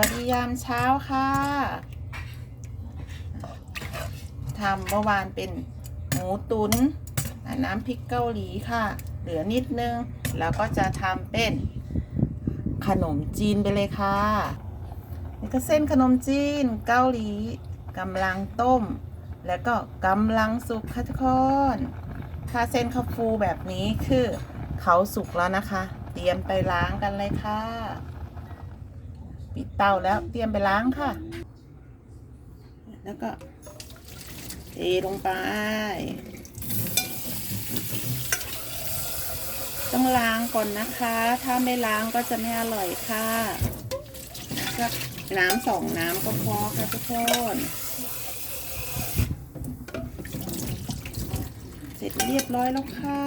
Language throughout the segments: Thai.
วัสดียามเช้าค่ะทำเมื่อวานเป็นหมูตุนน้ำพริกเกาหลีค่ะ เหลือนิดนึง แล้วก็จะทำเป็นขนมจีนไปเลยค่ะนี่ก็เส้นขนมจีนเกาหลีกำลังต้ม แล้วก็กำลังสุกค่ะทุกคนถ้าเส้นข้าวฟูแบบนี้คือเขาสุกแล้วนะคะ เตรียมไปล้างกันเลยค่ะ ปิดเตาแล้วเตรียมไปล้างค่ะ แล้วก็เทลงไป ต้องล้างก่อนนะคะ ถ้าไม่ล้างก็จะไม่อร่อยค่ะก็น้ำสองน้ำก็พอค่ะทุกคนเสร็จเรียบร้อยแล้วค่ะ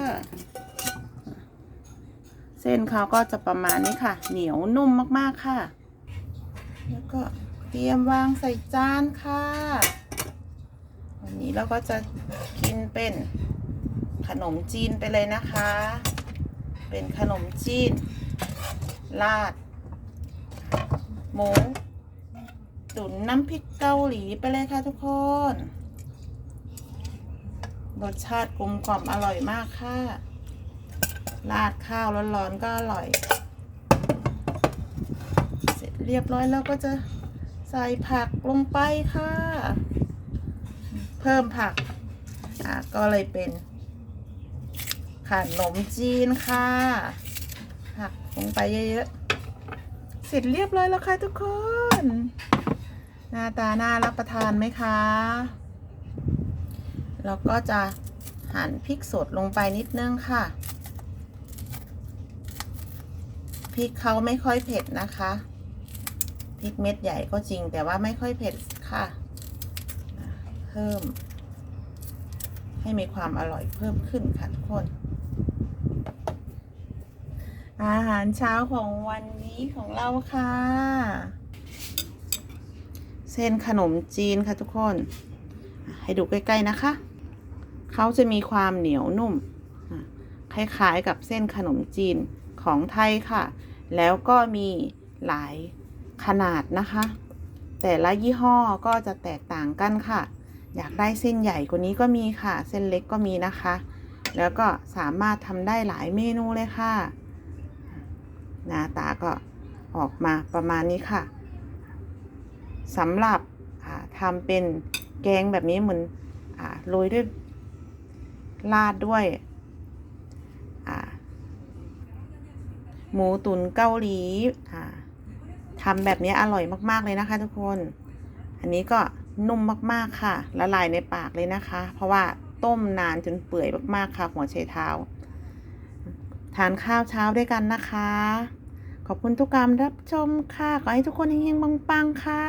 เส้นเขาก็จะประมาณนี้ค่ะ เหนียวนุ่มมากๆค่ะ ก็เตรียมวางใส่จานค่ะ วันนี้เราก็จะกินเป็นขนมจีนไปเลยนะคะ เป็นขนมจีน ราด หมู ตุ๋นน้ำพริกเกาหลีไปเลยค่ะทุกคน รสชาติกลมกล่อมอร่อยมากค่ะ ราดข้าวร้อนๆก็อร่อย เรียบร้อยแล้วก็จะใส่ผักลงไปค่ะ เพิ่มผัก อะก็เลยเป็นขนมจีนค่ะ ผักลงไปเยอะๆ เสร็จเรียบร้อยแล้วค่ะทุกคน หน้าตาน่ารับประทานไหมคะแล้วก็จะหั่นพริกสดลงไปนิดนึงค่ะ พริกเขาไม่ค่อยเผ็ดนะคะ ริกเม็ดใหญ่ก็จริง แต่ว่าไม่ค่อยเผ็ดค่ะ เพิ่ม ให้มีความอร่อยเพิ่มขึ้นค่ะทุกคน อาหารเช้าของวันนี้ของเราค่ะ เส้นขนมจีนค่ะทุกคน ให้ดูใกล้ๆนะคะ เขาจะมีความเหนียวนุ่ม คล้ายๆกับเส้นขนมจีนของไทยค่ะ แล้วก็มีหลาย ขนาดนะคะ แต่ละยี่ห้อก็จะแตกต่างกันค่ะ อยากได้เส้นใหญ่กว่านี้ก็มีค่ะ เส้นเล็กก็มีนะคะ แล้วก็สามารถทำได้หลายเมนูเลยค่ะ หน้าตาก็ออกมาประมาณนี้ค่ะสำหรับทำเป็นแกงแบบนี้เหมือนโรยด้วยราดด้วยหมูตุ๋นเกาหลีอ่า ทำแบบนี้อร่อยมากๆเลยนะคะ ทุกคน อันนี้ก็นุ่มมากๆค่ะ ละลายในปากเลยนะคะ เพราะว่าต้มนานจนเปื่อยมากๆค่ะ หัวไชเท้า ทานข้าวเช้าด้วยกันนะคะ ขอบคุณทุกการรับชมค่ะ ขอให้ทุกคนเฮงๆปังๆค่ะ